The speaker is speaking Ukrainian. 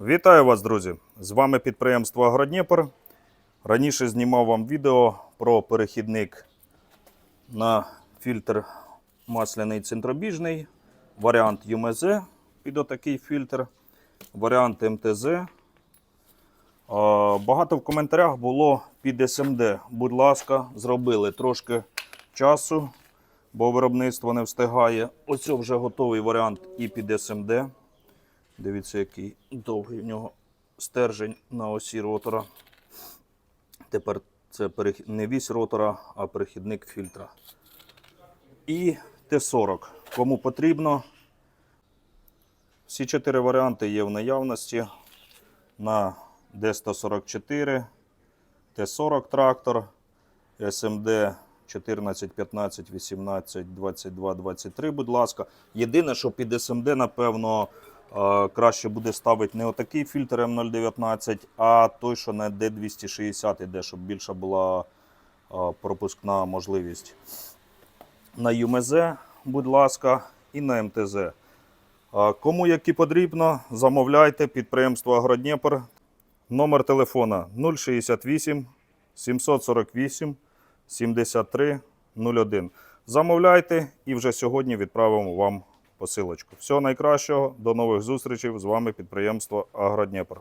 Вітаю вас, друзі! З вами підприємство Агродніпр. Раніше знімав вам відео про перехідник на фільтр масляний центробіжний, варіант ЮМЗ під отакий фільтр, варіант МТЗ. Багато в коментарях було під СМД. Будь ласка, зробили трошки часу, бо виробництво не встигає. Ось вже готовий варіант і під СМД. Дивіться, який довгий в нього стержень на осі ротора. Тепер це не вісь ротора, а перехідник фільтра. І Т-40. Кому потрібно. Всі чотири варіанти є в наявності на Д144, Т-40 трактор, СМД 14, 15, 18, 22, 23, будь ласка. Єдине, що під СМД, напевно, краще буде ставити не отакий фільтр М019, а той, що на D260 іде, щоб більша була е, пропускна можливість. На ЮМЗ, будь ласка, і на МТЗ. Е, Кому які потрібно, замовляйте підприємство Агродніпр. Номер телефона 068 748 73 01. Замовляйте і вже сьогодні відправимо вам посилочку. Всього найкращого, до нових зустрічей. З вами підприємство Агродніпр.